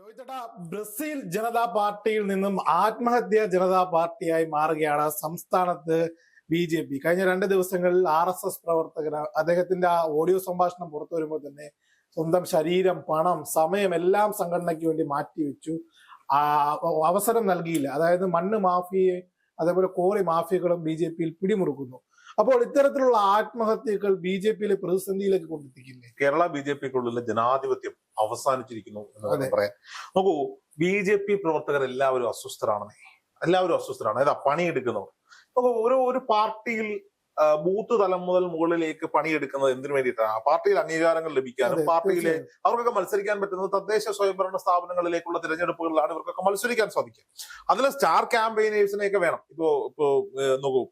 രോഹിതേട്ടാ Brazil Janata പാർട്ടിയിൽ നിന്നും ആത്മഹത്യ ജനതാ പാർട്ടിയായി മാറുകയാണ് സംസ്ഥാനത്ത് ബി ജെ പി. കഴിഞ്ഞ രണ്ട് ദിവസങ്ങളിൽ ആർ എസ് എസ് പ്രവർത്തകർ അദ്ദേഹത്തിന്റെ ആ ഓഡിയോ സംഭാഷണം പുറത്തു വരുമ്പോൾ തന്നെ സ്വന്തം ശരീരം പണം സമയം എല്ലാം സംഘടനയ്ക്ക് വേണ്ടി മാറ്റിവെച്ചു. ആ അവസരം നൽകിയില്ല. അതായത് മണ്ണ് മാഫിയെ അതേപോലെ കോറി മാഫിയകളും ബി ജെ പിയിൽ പിടിമുറുക്കുന്നു. അപ്പോൾ ഇത്തരത്തിലുള്ള ആത്മഹത്യകൾ ബി ജെ പിയിലെ പ്രതിസന്ധിയിലേക്ക് കൊണ്ടെത്തിക്കില്ലേ? കേരള ബി ജെ പിക്കുള്ളിലെ ജനാധിപത്യം അവസാനിച്ചിരിക്കുന്നു എന്ന് പറയാം നോക്കൂ ബി ജെ പി പ്രവർത്തകർ എല്ലാവരും അസ്വസ്ഥരാണെന്നേ എല്ലാവരും അസ്വസ്ഥരാണ്. ഏതാ? പണിയെടുക്കുന്നവർ. നോക്കൂ ഒരു ഒരു പാർട്ടിയിൽ ബൂത്ത് തലം മുതൽ മുകളിലേക്ക് പണിയെടുക്കുന്നത് എന്തിനു വേണ്ടിയിട്ടാണ്? പാർട്ടിയിൽ അംഗീകാരങ്ങൾ ലഭിക്കാനും പാർട്ടിയിലെ. അവർക്കൊക്കെ മത്സരിക്കാൻ പറ്റുന്നത് തദ്ദേശ സ്വയംഭരണ സ്ഥാപനങ്ങളിലേക്കുള്ള തിരഞ്ഞെടുപ്പുകളിലാണ് ഇവർക്കൊക്കെ മത്സരിക്കാൻ സാധിക്കുക. അതിൽ സ്റ്റാർ ക്യാമ്പയിനേഴ്സിനെയൊക്കെ വേണം. ഇപ്പോ ഇപ്പോ നോക്കൂ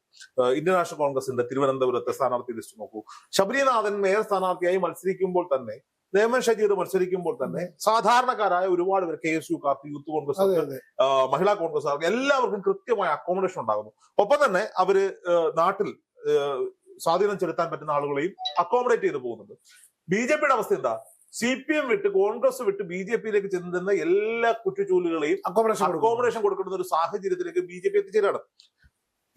ഇന്ത്യൻ നാഷണൽ കോൺഗ്രസിന്റെ തിരുവനന്തപുരത്തെ സ്ഥാനാർത്ഥി ലിസ്റ്റ് നോക്കൂ. ശബരിനാഥൻ മേയർ സ്ഥാനാർത്ഥിയായി മത്സരിക്കുമ്പോൾ തന്നെ നേമൻ ഷജീർ മത്സരിക്കുമ്പോൾ തന്നെ സാധാരണക്കാരായ ഒരുപാട് പേർ കെ എസ് യു കാർക്ക് യൂത്ത് കോൺഗ്രസ് മഹിളാ കോൺഗ്രസ് എല്ലാവർക്കും കൃത്യമായ അക്കോമഡേഷൻ ഉണ്ടാകുന്നു. ഒപ്പം തന്നെ അവർ നാട്ടിൽ സ്വാധീനം ചെലുത്താൻ പറ്റുന്ന ആളുകളെയും അക്കോമഡേറ്റ് ചെയ്ത് പോകുന്നുണ്ട്. ബി ജെ പിയുടെ അവസ്ഥ എന്താ? സി പി എം വിട്ട് കോൺഗ്രസ് വിട്ട് ബി ജെ പിയിലേക്ക് ചെന്നുന്ന എല്ലാ കുറ്റിച്ചൂലുകളെയും അക്കോമഡേഷൻ അക്കോമഡേഷൻ കൊടുക്കുന്ന ഒരു സാഹചര്യത്തിലേക്ക് ബി ജെ പി എത്തിച്ചേരാണ്.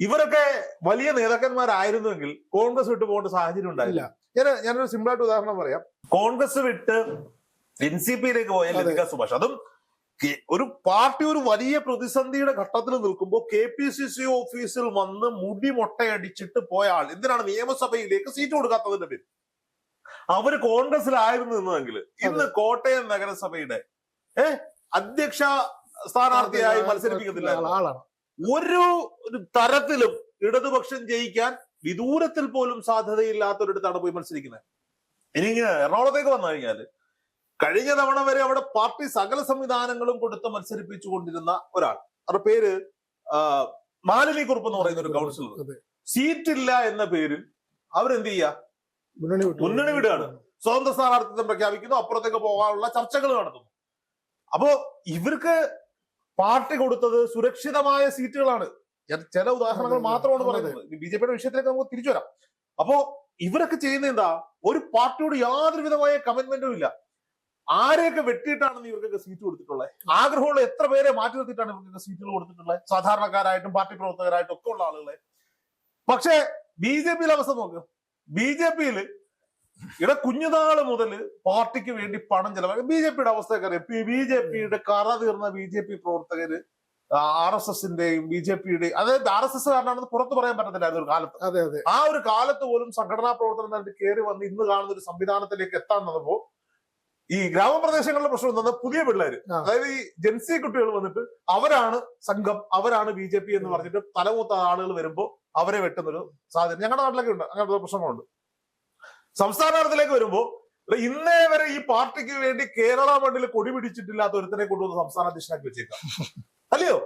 ഇവരൊക്കെ വലിയ നേതാക്കന്മാരായിരുന്നുവെങ്കിൽ കോൺഗ്രസ് വിട്ട് പോകേണ്ട സാഹചര്യം ഉണ്ടായില്ല. ഞാൻ ഞാനൊരു സിമ്പിൾ ആയിട്ട് ഉദാഹരണം പറയാം. കോൺഗ്രസ് വിട്ട് എൻ സി പിയിലേക്ക് പോയ. ലതിക സുഭാഷ്. അതും ഒരു പാർട്ടി ഒരു വലിയ പ്രതിസന്ധിയുടെ ഘട്ടത്തിൽ നിൽക്കുമ്പോൾ കെ പി സി സി ഓഫീസിൽ വന്ന് മുടി മൊട്ടയടിച്ചിട്ട് പോയ ആൾ എന്തിനാണ് നിയമസഭയിലേക്ക് സീറ്റ് കൊടുക്കാത്തതിന്റെ പേര് അവർ കോൺഗ്രസിലായിരുന്നു നിന്നതെങ്കിൽ ഇന്ന് കോട്ടയം നഗരസഭയുടെ ഏഹ് അധ്യക്ഷ സ്ഥാനാർത്ഥിയായി മത്സരിപ്പിക്കത്തില്ല ആളാണ്. ഒരു തരത്തിലും ഇടതുപക്ഷം ജയിക്കാൻ വിദൂരത്തിൽ പോലും സാധ്യതയില്ലാത്തൊരിടത്താണ് പോയി മത്സരിക്കുന്നത്. ഇനി ഇങ്ങനെ എറണാകുളത്തേക്ക് വന്നു കഴിഞ്ഞാൽ കഴിഞ്ഞ തവണ വരെ അവിടെ പാർട്ടി സകല സംവിധാനങ്ങളും കൊടുത്ത് മത്സരിപ്പിച്ചു കൊണ്ടിരുന്ന ഒരാൾ. അവരുടെ പേര് മാലിനി കുറുപ്പ് എന്ന് പറയുന്ന ഒരു കൗൺസിലർ. സീറ്റില്ല സീറ്റ് ഇല്ല എന്ന പേരിൽ അവരെന്ത് ചെയ്യുക മുന്നണി വിടുകയാണ്. സ്വതന്ത്ര സ്ഥാനാർത്ഥിത്വം പ്രഖ്യാപിക്കുന്നു. അപ്പുറത്തേക്ക് പോകാനുള്ള ചർച്ചകൾ നടത്തുന്നു. അപ്പോ ഇവർക്ക് പാർട്ടി കൊടുത്തത് സുരക്ഷിതമായ സീറ്റുകളാണ്. ചില ഉദാഹരണങ്ങൾ മാത്രമാണ് പറയുന്നത്. ബി ജെ പിയുടെ വിഷയത്തിലേക്ക് നമുക്ക് തിരിച്ചു വരാം. അപ്പോ ഇവരൊക്കെ ചെയ്യുന്ന എന്താ? ഒരു പാർട്ടിയോട് യാതൊരു വിധമായ കമ്മിറ്റ്മെന്റും ഇല്ല. ആരെയൊക്കെ വെട്ടിയിട്ടാണ് ഇവർക്കൊക്കെ സീറ്റ് കൊടുത്തിട്ടുള്ളത് ആഗ്രഹമുള്ള എത്ര പേരെ മാറ്റി നിർത്തിയിട്ടാണ് ഇവർക്കൊക്കെ സീറ്റുകൾ കൊടുത്തിട്ടുള്ളത് സാധാരണക്കാരായിട്ടും പാർട്ടി പ്രവർത്തകരായിട്ടും ഒക്കെ ഉള്ള ആളുകളെ. പക്ഷേ ബി ജെ പിയിലെ അവസ്ഥ നോക്ക്. ബി ജെ പിയിൽ ഇവിടെ കുഞ്ഞുനാൾ മുതൽ പാർട്ടിക്ക് വേണ്ടി പണം ചെലവാക്കി. ബി ജെ പിയുടെ അവസ്ഥയൊക്കെ അറിയാം. ബി ജെ പിയുടെ കറ തീർന്ന ബി ജെ പി പ്രവർത്തകര് ആർ എസ് എസിന്റെയും ബി ജെ പിയുടെയും അതായത് ആർ എസ് എസ് കാരനാണെന്ന് പുറത്തു പറയാൻ പറ്റത്തില്ലായിരുന്നു ഒരു കാലത്ത്. അതെ അതെ. ആ ഒരു കാലത്ത് പോലും സംഘടനാ പ്രവർത്തനം നടത്തി കയറി വന്ന് ഇന്ന് കാണുന്ന ഒരു സംവിധാനത്തിലേക്ക് എത്താൻ നടന്നപ്പോ ഈ ഗ്രാമപ്രദേശങ്ങളിലെ പ്രശ്നം എന്താ പുതിയ പിള്ളേര്. അതായത് ഈ ജെൻസി കുട്ടികൾ വന്നിട്ട് അവരാണ് സംഘം അവരാണ് ബി ജെ പി എന്ന് പറഞ്ഞിട്ട് തലമൂത്ത ആളുകൾ വരുമ്പോ അവരെ വെട്ടുന്നൊരു സാധ്യത ഞങ്ങളുടെ നാട്ടിലൊക്കെ ഉണ്ട് അങ്ങനത്തെ പ്രശ്നങ്ങളുണ്ട്. സംസ്ഥാന തലത്തിലേക്ക് വരുമ്പോൾ ഇന്നേ വരെ ഈ പാർട്ടിക്ക് വേണ്ടി കേരള മണ്ണിൽ കൊടി പിടിച്ചിട്ടില്ലാത്ത ഒരുത്തനെ കൊണ്ടുവന്ന് സംസ്ഥാന അധ്യക്ഷനാക്കി വെച്ചേക്കാം. അല്ലയോ?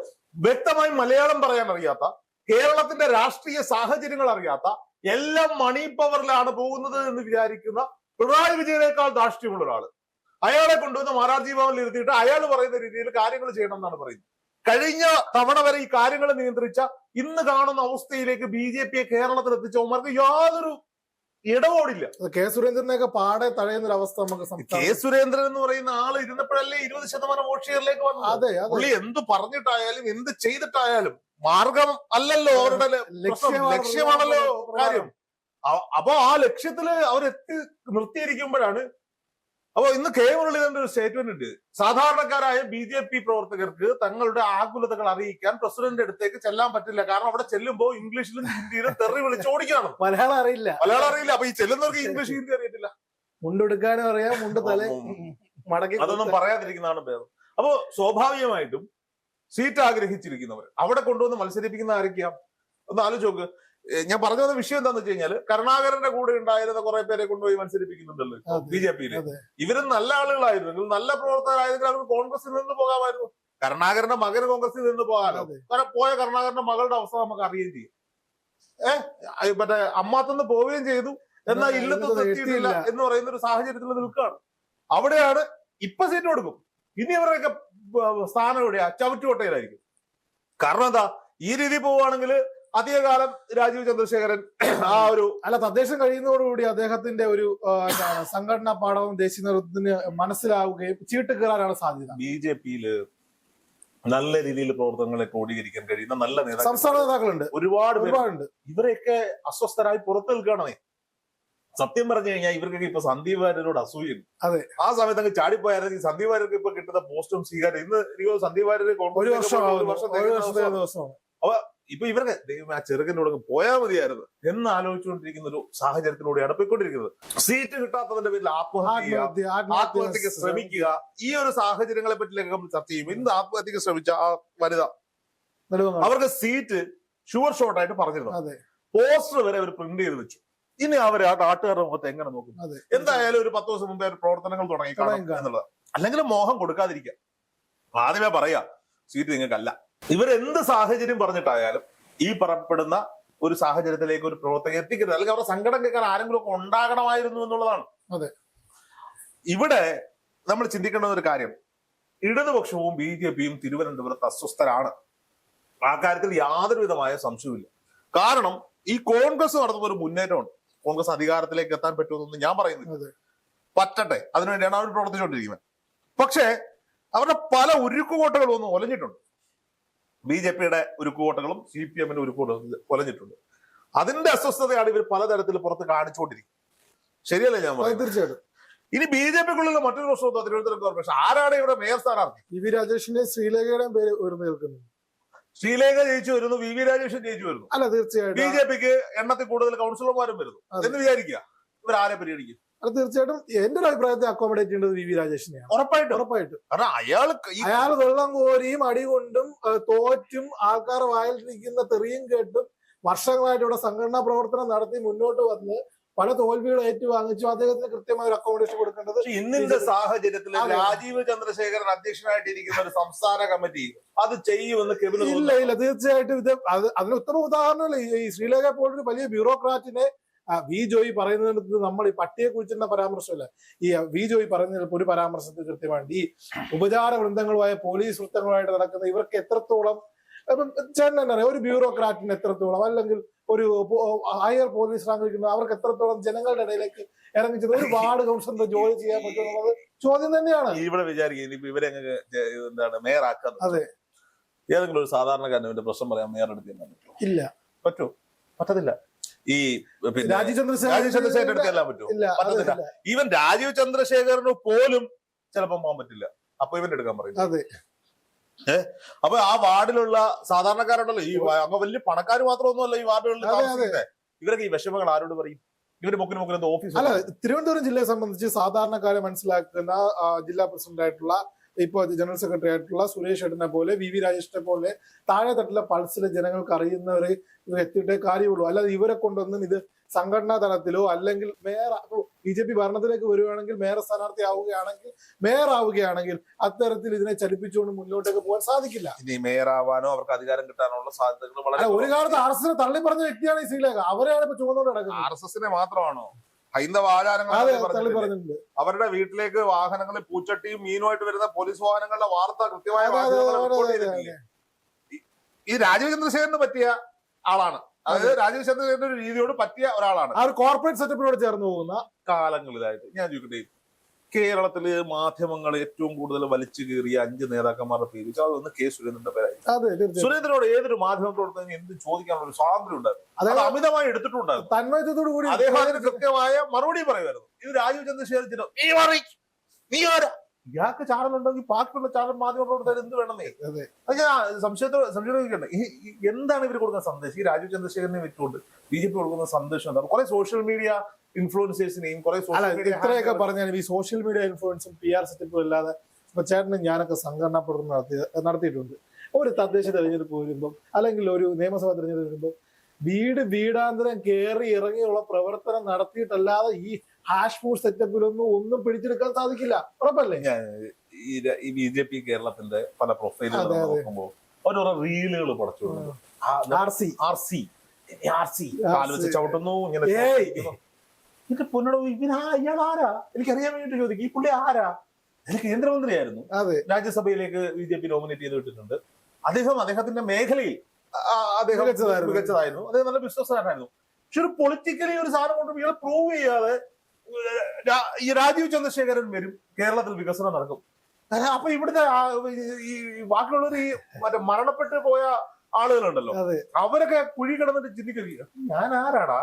വ്യക്തമായി മലയാളം പറയാൻ അറിയാത്ത കേരളത്തിന്റെ രാഷ്ട്രീയ സാഹചര്യങ്ങൾ അറിയാത്ത എല്ലാം മണി പവറിലാണ് പോകുന്നത് എന്ന് വിചാരിക്കുന്ന പിണറായി വിജയനേക്കാൾ ധാർഷ്ട്യമുള്ള ഒരാൾ. അയാളെ കൊണ്ടുവന്ന് മഹാരാജി ഭവനിൽ ഇരുത്തിയിട്ട് അയാൾ പറയുന്ന രീതിയിൽ കാര്യങ്ങൾ ചെയ്യണം എന്നാണ് പറയുന്നത്. കഴിഞ്ഞ തവണ വരെ ഈ കാര്യങ്ങൾ നിയന്ത്രിച്ച ഇന്ന് കാണുന്ന അവസ്ഥയിലേക്ക് ബി ജെ പിയെ കേരളത്തിൽ എത്തിച്ചവന്മാർക്ക് യാതൊരു ഇടപാടില്ല. അത് കെ സുരേന്ദ്രനെയൊക്കെ പാടെ തഴയുന്ന ഒരു അവസ്ഥ നമുക്ക് കെ സുരേന്ദ്രൻ എന്ന് പറയുന്ന ആൾ ഇരുന്നപ്പോഴല്ലേ ഇരുപത് ശതമാനം വോട്ട് ഷെയറിലേക്ക് വന്നു അതെ പുള്ളി എന്ത് പറഞ്ഞിട്ടായാലും എന്ത് ചെയ്തിട്ടായാലും മാർഗം അല്ലല്ലോ അവരുടെ ലക്ഷ്യമാണല്ലോ കാര്യം. അപ്പൊ ആ ലക്ഷ്യത്തിൽ അവരെത്തി നിർത്തിയിരിക്കുമ്പോഴാണ് അപ്പൊ ഇന്ന് കെ മുരളീധരന്റെ ഒരു സ്റ്റേറ്റ്മെന്റ് ഉണ്ട്. സാധാരണക്കാരായ ബി ജെ പി പ്രവർത്തകർക്ക് തങ്ങളുടെ ആകുലതകൾ അറിയിക്കാൻ പ്രസിഡന്റ് അടുത്തേക്ക് ചെല്ലാൻ പറ്റില്ല. കാരണം അവിടെ ചെല്ലുമ്പോൾ ഇംഗ്ലീഷിലും ഹിന്ദിയിലും തെറി വിളിച്ച് ഓടിക്കണം മലയാളം അറിയില്ല. മലയാളം അറിയില്ല. അപ്പൊ ഈ ചെല്ലുന്നവർക്ക് ഇംഗ്ലീഷ് ഹിന്ദി അറിയത്തില്ല. മുണ്ടെടുക്കാനും അറിയാം മുണ്ട് തല. മടക്കി അതൊന്നും പറയാതിരിക്കുന്നതാണ് ഭേദം. അപ്പോ സ്വാഭാവികമായിട്ടും സീറ്റ് ആഗ്രഹിച്ചിരിക്കുന്നവർ അവിടെ കൊണ്ടുവന്ന് മത്സരിപ്പിക്കുന്ന ആരൊക്കെയാ? ഒന്ന് ആലോചിച്ച് നോക്ക്. ഞാൻ പറഞ്ഞു വന്ന വിഷയം എന്താന്ന് വെച്ച് കഴിഞ്ഞാൽ കരുണാകരന്റെ കൂടെ ഉണ്ടായിരുന്ന കുറെ പേരെ കൊണ്ടുപോയി മത്സരിപ്പിക്കുന്നുണ്ടല്ലോ. ബി ജെ പിയിൽ. ഇവരും നല്ല ആളുകളായിരുന്നു. നല്ല പ്രവർത്തകരായിരുന്നെങ്കിൽ അവർ കോൺഗ്രസിൽ നിന്ന് പോകാമായിരുന്നു. കരുണാകരന്റെ മകന് കോൺഗ്രസിൽ നിന്ന് പോകാനോ കാരണം പോയ കരുണാകരന്റെ മകളുടെ അവസ്ഥ നമുക്ക് അറിയുകയും ചെയ്യും. ഏഹ് മറ്റേ അമ്മാത്തുനിന്ന് പോവുകയും ചെയ്തു. എന്നാൽ എന്നാൽ ഇല്ലത്ത് ഇല്ലത്ത് എത്തിയിട്ടില്ല. എന്ന് പറയുന്ന ഒരു സാഹചര്യത്തിൽ നിൽക്കുകയാണ്. അവിടെയാണ് ഇപ്പൊ സീറ്റ് കൊടുക്കും. ഇനി അവരുടെയൊക്കെ സ്ഥാനം എവിടെയാ? ചവിറ്റുകൊട്ടയിലായിരിക്കും. കാരണം എന്താ? ഈ രീതി പോവുകയാണെങ്കിൽ അധികകാലം രാജീവ് ചന്ദ്രശേഖരൻ ആ ഒരു അല്ല തദ്ദേശം കഴിയുന്നതോടുകൂടി അദ്ദേഹത്തിന്റെ ഒരു സംഘടനാ പാഠവും ദേശീയ നേതൃത്വത്തിന് മനസ്സിലാവുകയും ചീട്ട് കയറാനാണ് സാധ്യത. ബി ജെ പിയിൽ നല്ല രീതിയിൽ പ്രവർത്തനങ്ങളെ ക്രോഡീകരിക്കാൻ കഴിയുന്ന നല്ല നേതാക്കൾ സംസ്ഥാന നേതാക്കളുണ്ട്. ഒരുപാട് ഒരുപാടുണ്ട്. ഇവരെയൊക്കെ അസ്വസ്ഥരായി പുറത്തു നിൽക്കണമേ സത്യം പറഞ്ഞു കഴിഞ്ഞാൽ ഇവർക്കൊക്കെ ഇപ്പൊ സന്ദീപ് വാര്യരോട് അസൂയുണ്ട് അതെ. ആ സമയത്ത് അങ്ങ് ചാടിപ്പോയായിരുന്നു സന്ദീപ് വാര്യർക്ക് ഇപ്പൊ കിട്ടുന്ന പോസ്റ്റും സ്വീകാര്യം ഇന്ന് എനിക്ക് സന്ദീപ് വാര്യർ കോൺഗ്രസ് അപ്പൊ വർഷം പോയിട്ട് ഇപ്പൊ ഇവർക്ക് ദൈവം ആ ചെറുക്കന്റെ കൂടെ അങ്ങ് പോയാ മതിയായിരുന്നു. എന്ന് ആലോചിച്ചുകൊണ്ടിരിക്കുന്ന ഒരു സാഹചര്യത്തിലൂടെ പോയിക്കൊണ്ടിരിക്കുന്നത്. സീറ്റ് കിട്ടാത്തതിന്റെ പേരിൽ ആത്മഹത്യ ആത്മഹത്യക്ക് ശ്രമിക്കുക. ഈ ഒരു സാഹചര്യങ്ങളെ പറ്റിയൊക്കെ നമ്മൾ ചർച്ച ചെയ്യും. ഇന്ന് ആത്മഹത്യക്ക് ശ്രമിച്ച ആ വനിത? അവർക്ക് സീറ്റ് ഷുവർ ഷോട്ട് ആയിട്ട് പറഞ്ഞിരുന്നു പോസ്റ്റർ വരെ അവർ പ്രിന്റ് ചെയ്ത് വെച്ചു. ഇനി അവർ ആ നാട്ടുകാരുടെ മുഖത്ത് എങ്ങനെ നോക്കും? എന്തായാലും ഒരു പത്ത് ദിവസം മുമ്പേ പ്രവർത്തനങ്ങൾ തുടങ്ങി കാണാം എന്നുള്ളത്. അല്ലെങ്കിൽ മോഹം കൊടുക്കാതിരിക്കാം ആദ്യമേ പറയാ സീറ്റ് നിങ്ങൾക്കല്ല. ഇവരെന്ത് സാഹചര്യം പറഞ്ഞിട്ടായാലും ഈ പറപ്പെടുന്ന ഒരു സാഹചര്യത്തിലേക്ക് ഒരു പ്രവർത്തകൻ എത്തിക്കരുത്. അല്ലെങ്കിൽ അവരുടെ സങ്കടം കേൾക്കാൻ ആരെങ്കിലും ഒക്കെ ഉണ്ടാകണമായിരുന്നു എന്നുള്ളതാണ്. അതെ. ഇവിടെ നമ്മൾ ചിന്തിക്കേണ്ട ഒരു കാര്യം. ഇടതുപക്ഷവും ബി ജെ പിയും തിരുവനന്തപുരത്ത് അസ്വസ്ഥരാണ്. ആ കാര്യത്തിൽ യാതൊരു വിധമായ സംശയവുമില്ല. കാരണം ഈ കോൺഗ്രസ് നടത്തുന്ന ഒരു മുന്നേറ്റമുണ്ട്. കോൺഗ്രസ് അധികാരത്തിലേക്ക് എത്താൻ പറ്റുമെന്നൊന്നും ഞാൻ പറയുന്നില്ല. പറ്റട്ടെ. അതിനുവേണ്ടിയാണ് അവർ പ്രവർത്തിച്ചുകൊണ്ടിരിക്കുന്നത്. പക്ഷേ അവരുടെ പല ഉരുക്കുകോട്ടകളും ഒന്നും ഒലഞ്ഞിട്ടുണ്ട്. ബി ജെ പിയുടെ ഉരുക്കുകോട്ടകളും സി പി എമ്മിന്റെ ഉരുക്കുകോട്ടകളും ഒലഞ്ഞിട്ടുണ്ട് അതിന്റെ അസ്വസ്ഥതയാണ് ഇവർ പലതരത്തിൽ പുറത്ത് കാണിച്ചുകൊണ്ടിരിക്കുന്നത്. ശരിയല്ലേ ഞാൻ തീർച്ചയായിട്ടും. ഇനി ബി ജെ പിക്കുള്ളിൽ മറ്റൊരു പ്രശ്നം തിരുവനന്തപുരം കോർപ്പറേഷൻ ആരാണ് ഇവിടെ മേയർ സ്ഥാനാർത്ഥി? ഇ വി രാജേഷിന്റെയും ശ്രീലേഖയുടെയും പേര് ഉയർന്നു നിൽക്കുന്നു ശ്രീലേഖ ജയിച്ചു വരുന്നു വി വി രാജേഷൻ ജയിച്ചു വരുന്നു. അല്ല തീർച്ചയായിട്ടും. ബി ജെ പിക്ക് എണ്ണത്തിൽ കൂടുതൽ കൗൺസിലർമാരും വരുന്നു. എന്ന് വിചാരിക്കുക. ഇവരാരെ പരിഗണിക്കും? അത് തീർച്ചയായിട്ടും എന്റെ ഒരു അഭിപ്രായത്തെ അക്കോമഡേറ്റ് ചെയ്യേണ്ടത് വി വി രാജേഷിനെയാണ്. ഉറപ്പായിട്ടും. ഉറപ്പായിട്ടും. കാരണം അയാൾ വെള്ളം കോരിയും അടികൊണ്ടും കൊണ്ടും തോറ്റും ആൾക്കാർ വായിലിരിക്കുന്ന തെറിയും കേട്ടും വർഷങ്ങളായിട്ട് ഇവിടെ സംഘടനാ പ്രവർത്തനം നടത്തി മുന്നോട്ട് വന്ന് പല തോൽവികൾ ഏറ്റുവാങ്ങിച്ചു. അദ്ദേഹത്തിന് കൃത്യമായ ഒരു അക്കോമഡേഷൻ കൊടുക്കേണ്ടത് ഇന്നിന്റെ സാഹചര്യത്തിൽ. രാജീവ് ചന്ദ്രശേഖരൻ അധ്യക്ഷനായിട്ടിരിക്കുന്ന ഒരു സംസ്ഥാന കമ്മിറ്റി അത് ചെയ്യുമെന്ന് കെവിന് ഇല്ല ഇല്ല. തീർച്ചയായിട്ടും ഇത് അതിന് ഉത്തമ ഉദാഹരണമല്ല. ഈ- ശ്രീലേഖ പോലൊരു വലിയ ബ്യൂറോക്രാറ്റിനെ വി ജോയി പറയുന്നിടത്ത് നമ്മൾ ഈ പട്ടിയെ കുറിച്ചുള്ള പരാമർശമല്ല? ഈ വി ജോയി പറയുന്നതിൽ ഒരു പരാമർശത്തിൽ കൃത്യമാണ് ഈ ഉപചാര വൃന്ദങ്ങളുമായ പോലീസ് വൃത്തങ്ങളുമായിട്ട് നടക്കുന്ന ഇവർക്ക് എത്രത്തോളം ചേട്ടൻ തന്നെ അറിയാം ഒരു ബ്യൂറോക്രാറ്റിന് എത്രത്തോളം അല്ലെങ്കിൽ ഒരു ഹയർ പോലീസ് റാങ്ക് അവർക്ക് എത്രത്തോളം ജനങ്ങളുടെ ഇടയിലേക്ക് ഇറങ്ങിച്ചത് ഒരു വാർഡ് കൗൺസിലറിന്റെ ജോലി ചെയ്യാൻ പറ്റുമെന്നുള്ളത് ചോദ്യം തന്നെയാണ്. ഇവിടെ വിചാരിക്കും ഇവരെ എന്താണ് മേയർ അതെ. ഏതെങ്കിലും ഒരു സാധാരണക്കാരൻ പ്രശ്നം പറയാൻ മേയർ എടുത്ത് ഇല്ല. പറ്റുമോ പറ്റത്തില്ല. ഈ പിന്നെ രാജീവ് രാജീവ് ചെല്ലാൻ പറ്റുമോ? ഇല്ല പറ്റത്തില്ല. ഇല്ല. ഈവൻ രാജീവ് ചന്ദ്രശേഖരന് പോലും ചിലപ്പം പോകാൻ പറ്റില്ല. അപ്പൊ ഇവന്റെ എടുക്കാൻ പറയും അതെ. അപ്പൊ ആ വാർഡിലുള്ള സാധാരണക്കാരുണ്ടല്ലോ ഈ വ- അങ്ങ് വലിയ പണക്കാർ മാത്രമൊന്നുമല്ല ഈ വാർഡുകളിൽ അതെ, അതെ. താമസിക്കുന്നത് ഇവരൊക്കെ ഈ വിഷമങ്ങൾ ആരോട് പറയും? ഇവർ മുക്കിന് മുക്കിന് എന്താ ഓഫീസ് അല്ല തിരുവനന്തപുരം ജില്ലയെ സംബന്ധിച്ച് സാധാരണക്കാരെ മനസ്സിലാക്കുന്ന ആ, ജില്ലാ പ്രസിഡന്റ് ആയിട്ടുള്ള ഇപ്പോ ജനറൽ സെക്രട്ടറി ആയിട്ടുള്ള സുരേഷ് ഏട്ടനെ പോലെ വി വി രാജേഷിനെ പോലെ താഴെ തട്ടിലെ പൾസിലെ ജനങ്ങൾക്ക് അറിയുന്നവർ ഇവർ എത്തിയിട്ടേ കാര്യമുള്ളൂ. അല്ലാതെ ഇവരെ കൊണ്ടൊന്നും ഇത് സംഘടനാ തലത്തിലോ അല്ലെങ്കിൽ മേയർ ബി ജെ പി ഭരണത്തിലേക്ക് വരികയാണെങ്കിൽ മേയർ സ്ഥാനാർത്ഥി ആവുകയാണെങ്കിൽ മേയർ ആവുകയാണെങ്കിൽ അത്തരത്തിൽ ഇതിനെ ചലിപ്പിച്ചുകൊണ്ട് മുന്നോട്ടേക്ക് പോകാൻ സാധിക്കില്ല. ഇനി മേയർ ആവാനോ അവർക്ക് അധികാരം കിട്ടാനുള്ള സാധ്യതകൾ വളരെ ഒരു കാലത്ത് ആർ എസ് തള്ളി പറഞ്ഞ വ്യക്തിയാണ് ഈ ശ്രീലേഖ. അവരെയാണ് ഇപ്പൊ ചുമതല നടക്കുന്നത്. ആർ എസ് എസിനെ മാത്രമാണോ? ഹൈന്ദവ ആചാരങ്ങൾ അവരുടെ വീട്ടിലേക്ക് വാഹനങ്ങളിൽ പൂച്ചട്ടിയും മീനുമായിട്ട് വരുന്ന പോലീസ് വാഹനങ്ങളുടെ വാർത്ത കൃത്യമായ ഈ- ഈ രാജീവ് ചന്ദ്രശേഖരന് പറ്റിയ ആളാണ്. അതായത് രാജീവ് ചന്ദ്രശേഖരന്റെ ഒരു രീതിയോട് പറ്റിയ ഒരാളാണ്. ആ ഒരു കോർപ്പറേറ്റ് സെറ്റപ്പിനോട് ചേർന്ന് പോകുന്ന കാലങ്ങളിലായിട്ട്. ഞാൻ ചോദിക്കട്ടെ കേരളത്തിൽ മാധ്യമങ്ങൾ ഏറ്റവും കൂടുതൽ വലിച്ചു കീറിയ അഞ്ച് നേതാക്കന്മാരുടെ പേര്. അതൊന്ന് കെ സുരേന്ദ്രന്റെ പേരായി. സുരേന്ദ്രനോട് ഏതൊരു മാധ്യമ എന്ത് ചോദിക്കാനുള്ള ഒരു സ്വാതന്ത്ര്യം ഉണ്ടായിരുന്നു. അമിതമായി എടുത്തിട്ടുണ്ടായിരുന്നു. തന്മയത്തോടു കൂടി അദ്ദേഹം അതിന് കൃത്യമായ മറുപടി പറയുമായിരുന്നു. ഇത് രാജീവ് ചന്ദ്രശേഖരൻ നീ ആരാ? ഇയാൾക്ക് ചാനലുണ്ടെങ്കിൽ ബാക്കിയുള്ള ചാനൽ മാധ്യമ പ്രവർത്തകർ എന്ത് വേണമെന്നേ? അതെ. ഞാൻ സംശയത്തോടെ സംശയം ചോദിക്കട്ടെ. ഈ ഈ എന്താണ് ഇവർ കൊടുക്കുന്ന സന്ദേശം? ഈ രാജീവ് ചന്ദ്രശേഖരനെ വെച്ചുകൊണ്ട് ബി ജെ പി കൊടുക്കുന്ന സന്ദേശം എന്താണ്? കുറെ സോഷ്യൽ മീഡിയ ഇൻഫ്ലുവൻസേഴ്സിനെയും കുറെ അല്ല സോഷ്യൽ മീഡിയ ഇത്രയൊക്കെ പറഞ്ഞാൽ ഈ സോഷ്യൽ മീഡിയ ഇൻഫ്ലുവൻസും പി ആർ സെറ്റപ്പും ഇല്ലാതെ ഇപ്പൊ ചേട്ടനും ഞാനൊക്കെ സംഘടനാ പ്രവർത്തനം നടത്തി നടത്തിയിട്ടുണ്ട്. ഒരു തദ്ദേശ തെരഞ്ഞെടുപ്പ് വരുമ്പോൾ അല്ലെങ്കിൽ ഒരു നിയമസഭാ തെരഞ്ഞെടുപ്പ് വരുമ്പോൾ വീട് വീടാന്തരം കയറി ഇറങ്ങിയുള്ള പ്രവർത്തനം നടത്തിയിട്ടല്ലാതെ ഈ ഹാഷ് ഫുഡ് സെറ്റപ്പിലൊന്നും ഒന്നും പിടിച്ചെടുക്കാൻ സാധിക്കില്ല. ഉറപ്പല്ലേ? ഈ ഈ ബി ജെ പി കേരളത്തിന്റെ പല പ്രൊഫൈലുകൾ. നോക്കുമ്പോൾ ഓരോരോ റീലുകൾ പടച്ചു R C R C R C ചവിട്ടുന്നു ഇങ്ങനെ ചവിട്ടുന്നു. എന്നിട്ട് പൊന്നോട് ഇവനാ ഇയാൾ ആരാ? എനിക്കറിയാൻ വേണ്ടിട്ട് ചോദിക്കും. ഈ പുള്ളി ആരാ? അതിൽ കേന്ദ്രമന്ത്രിയായിരുന്നു. രാജ്യസഭയിലേക്ക് ബി ജെ പി നോമിനേറ്റ് ചെയ്ത് വിട്ടിട്ടുണ്ട്. അദ്ദേഹം അദ്ദേഹത്തിന്റെ മേഖലയിൽ അദ്ദേഹം മികച്ചതായിരുന്നു. അദ്ദേഹം നല്ല ബിസിനസ്സുകാരനായിരുന്നു. പക്ഷെ ഒരു പൊളിറ്റിക്കലി ഒരു സാധനം കൊണ്ട് ഇയാൾ പ്രൂവ് ചെയ്യാതെ ഈ രാജീവ് ചന്ദ്രശേഖരൻ വരും കേരളത്തിൽ വികസനം നടക്കും. കാരണം അപ്പൊ ഇവിടുത്തെ ഈ ബാക്കിയുള്ളവർ ഈ മറ്റേ മരണപ്പെട്ട് പോയ ആളുകളുണ്ടല്ലോ. അവരൊക്കെ കുഴി കിടന്നിട്ട് ചിന്തിക്കുക ഞാൻ ആരാടാ?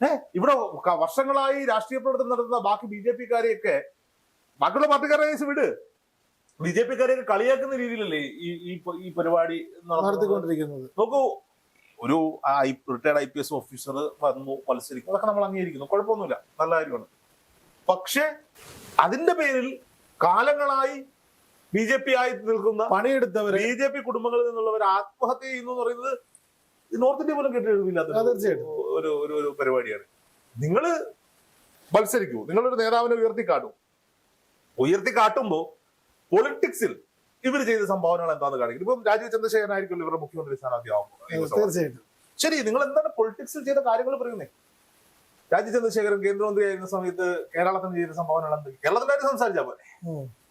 ഏ ഇവിടെ വർഷങ്ങളായി രാഷ്ട്രീയ പ്രവർത്തനം നടത്തുന്ന ബാക്കി ബി ജെ പിക്കാരെയൊക്കെ ബാക്കിയുള്ള പാർട്ടിക്കാരെ കേസ് വിട്. ബി ജെ പിക്കാരെയൊക്കെ കളിയാക്കുന്ന രീതിയിലല്ലേ ഈ ഈ പരിപാടി? നടത്തിക്കൊണ്ടിരിക്കുന്നത്. നോക്കൂ ഒരു retired I P S officer വന്നു മത്സരിക്കും. അതൊക്കെ നമ്മൾ അംഗീകരിക്കുന്നു. കുഴപ്പമൊന്നുമില്ല. നല്ല കാര്യമാണ്. പക്ഷെ അതിന്റെ പേരിൽ കാലങ്ങളായി ബി ജെ പി ആയി നിൽക്കുന്ന പണിയെടുത്തവർ ബി ജെ പി കുടുംബങ്ങളിൽ നിന്നുള്ളവർ ആത്മഹത്യ ചെയ്യുന്നു എന്ന് പറയുന്നത് നോർത്ത് ഇന്ത്യ പോലും കേട്ടിട്ടില്ലാത്ത ആ, തീർച്ചയായിട്ടും. ഒരു ഒരു ഒരു പരിപാടിയാണ്. നിങ്ങൾ മത്സരിക്കൂ. നിങ്ങളൊരു നേതാവിനെ ഉയർത്തി കാട്ടൂ ഉയർത്തി കാട്ടുമ്പോൾ പൊളിറ്റിക്സിൽ ഇവർ ചെയ്ത സംഭാവനകൾ എന്താണെന്ന് കാണിക്കും. ഇപ്പം രാജീവ് ചന്ദ്രശേഖരനായിരിക്കും ഇവരുടെ മുഖ്യമന്ത്രി സ്ഥാനാർത്ഥിയാവും. തീർച്ചയായിട്ടും. ശരി നിങ്ങൾ എന്താണ് പൊളിറ്റിക്സിൽ ചെയ്ത കാര്യങ്ങൾ പറയുന്നേ? രാജീവ് ചന്ദ്രശേഖരൻ കേന്ദ്രമന്ത്രി ആയിരുന്ന സമയത്ത് കേരളത്തിന് ചെയ്ത സംഭാവനകൾ എന്തൊക്കെ കേരളത്തിന്റെ കാര്യം സംസാരിച്ചാൽ പോലെ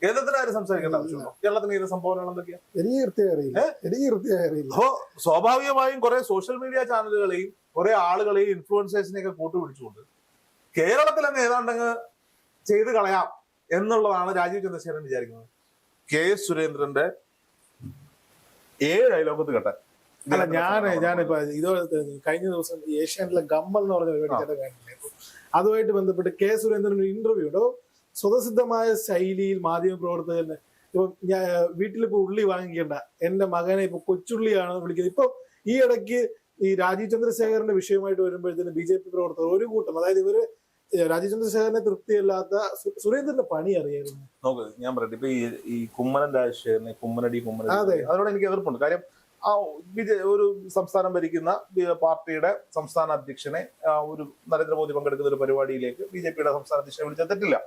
കേന്ദ്രത്തിന് കാര്യം സംസാരിക്കേണ്ട ആവശ്യമുണ്ടോ? കേരളത്തിന് ചെയ്ത സംഭാവനകൾ എന്തൊക്കെയാണ് എനിക്ക് കൃത്യമായി അറിയില്ല. എനിക്ക് കൃത്യമായി അറിയില്ല. അപ്പോ സ്വാഭാവികമായും കുറെ സോഷ്യൽ മീഡിയ ചാനലുകളെയും കുറെ ആളുകളെയും ഇൻഫ്ലുവൻസേഴ്സിനെയൊക്കെ കൂട്ടുപിടിച്ചുകൊണ്ട് കേരളത്തിൽ അങ്ങ് ഏതാണ്ടങ്ങ് ചെയ്ത് കളയാം എന്നുള്ളതാണ് രാജീവ് ചന്ദ്രശേഖരൻ വിചാരിക്കുന്നത്. കെ എസ് സുരേന്ദ്രന്റെ ഏഴ് അയലോകത്ത് കെട്ടാൻ. അല്ല ഞാൻ ഞാനിപ്പോ ഇത് കഴിഞ്ഞ ദിവസം ഈ ഏഷ്യാനെറ്റിലെ ഗമ്മൽ എന്ന് പറഞ്ഞ പരിപാടി ചേട്ടൻ കണ്ടില്ലേ അതുമായിട്ട് ബന്ധപ്പെട്ട് കെ സുരേന്ദ്രൻ ഒരു ഇന്റർവ്യൂ ഉണ്ടോ. സ്വതസിദ്ധമായ ശൈലിയിൽ മാധ്യമ പ്രവർത്തകന് ഇപ്പൊ ഞാൻ വീട്ടിലിപ്പോ ഉള്ളി വാങ്ങിക്കേണ്ട. എന്റെ മകനെ ഇപ്പൊ കൊച്ചുള്ളിയാണ് വിളിക്കുന്നത്. ഇപ്പൊ ഈ ഇടയ്ക്ക് ഈ രാജീവ് ചന്ദ്രശേഖരന്റെ വിഷയമായിട്ട് വരുമ്പോഴത്തേന് ബി ജെ പി പ്രവർത്തകർ ഒരു കൂട്ടം അതായത് ഇവർ രാജീവ് ചന്ദ്രശേഖരനെ തൃപ്തിയല്ലാത്ത സുരേന്ദ്രന്റെ പണി അറിയായിരുന്നു. നോക്ക് ഞാൻ പറയട്ടെ. ഇപ്പൊ ഈ ഈ കുമ്മനം രാജശേഖരനെ കുമ്മനടി കുമ്മനടി അതെ. അതിനോട് എനിക്ക് എതിർപ്പുണ്ട്. കാര്യം ആ ബി.ജെ. ഒരു സംസ്ഥാനം ഭരിക്കുന്ന പാർട്ടിയുടെ സംസ്ഥാന അധ്യക്ഷനെ ഒരു നരേന്ദ്രമോദി പങ്കെടുക്കുന്ന ഒരു പരിപാടിയിലേക്ക് ബി ജെ പിയുടെ സംസ്ഥാന അധ്യക്ഷനെ വിളിച്ചാൽ തെറ്റില്ല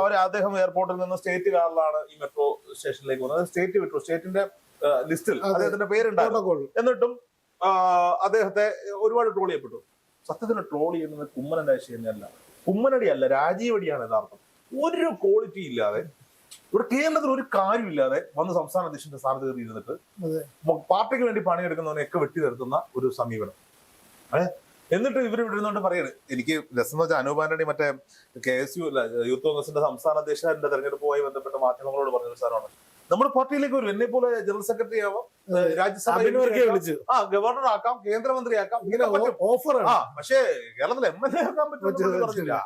അവർ അദ്ദേഹം എയർപോർട്ടിൽ നിന്ന് സ്റ്റേറ്റ് കാറിലാണ് ഈ മെട്രോ സ്റ്റേഷനിലേക്ക് വന്നത് സ്റ്റേറ്റ് വിട്ടു സ്റ്റേറ്റിന്റെ ലിസ്റ്റിൽ. അദ്ദേഹത്തിന്റെ പേരുണ്ടായിരുന്നു. എന്നിട്ടും അദ്ദേഹത്തെ ഒരുപാട് ട്രോൾ ചെയ്യപ്പെട്ടു. സത്യത്തിന് ട്രോൾ ചെയ്യുന്നത് കുമ്മനന്റെ ആശയം തന്നെയല്ല കുമ്മനടിയല്ല രാജീവടിയാണ് യഥാർത്ഥം. ഒരു ക്വാളിറ്റി ഇല്ലാതെ ഇവിടെ കേരളത്തിൽ ഒരു കാര്യമില്ലാതെ വന്ന് സംസ്ഥാന അധ്യക്ഷന്റെ സ്ഥാനത്ത് കയറി ഇരുന്നിട്ട് പാർട്ടിക്ക് വേണ്ടി പണിയെടുക്കുന്നവനെയൊക്കെ വെട്ടി നിർത്തുന്ന ഒരു സമീപനം. ഏഹ് എന്നിട്ട് ഇവർ ഇവിടെ ഇരുന്നുകൊണ്ട് പറയാണ് എനിക്ക് രസം എന്ന് വെച്ചാൽ അനൂപ് ആന്റണി മറ്റേ കെ എസ് യു അല്ല യൂത്ത് കോൺഗ്രസിന്റെ സംസ്ഥാന അധ്യക്ഷന്റെ തെരഞ്ഞെടുപ്പുമായി ബന്ധപ്പെട്ട മാധ്യമങ്ങളോട് പറഞ്ഞൊരു സാധനമാണ്. നമ്മുടെ പാർട്ടിയിലേക്ക് വരും എന്നെ പോലെ ജനറൽ സെക്രട്ടറി ആവാം രാജ്യസഭ ആ ഗവർണർ ആക്കാം കേന്ദ്രമന്ത്രി ആക്കാം ഇങ്ങനെ ഓഫർ ആ പക്ഷേ കേരളത്തിൽ എം എൽ എ ആക്കാൻ പറ്റും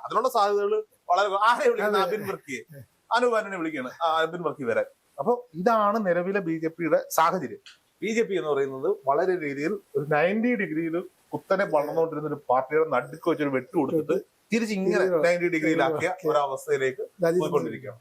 അതിനുള്ള സാധ്യതകൾ വളരെ ആരെ വിളിക്കുന്ന? അബിൻ വർക്കിയെ അനൂപ് ആന്റണി വിളിക്കുകയാണ് അബിൻ വർക്കി വരാൻ അപ്പൊ ഇതാണ് നിലവിലെ ബി ജെ പിയുടെ സാഹചര്യം. ബി ജെ പി എന്ന് പറയുന്നത് വളരെ രീതിയിൽ ഒരു നയന്റി ഡിഗ്രിയിൽ കുത്തനെ വളർന്നുകൊണ്ടിരുന്ന ഒരു പാർട്ടിയുടെ നടുക്ക് വെച്ചൊരു വെട്ട് കൊടുത്തിട്ട് തിരിച്ച് ഇങ്ങനെ തിരിച്ച് നയന്റി ഡിഗ്രിയിലാക്കിയ ഒരവസ്ഥയിലേക്ക് പോയിക്കൊണ്ടിരിക്കുകയാണ്.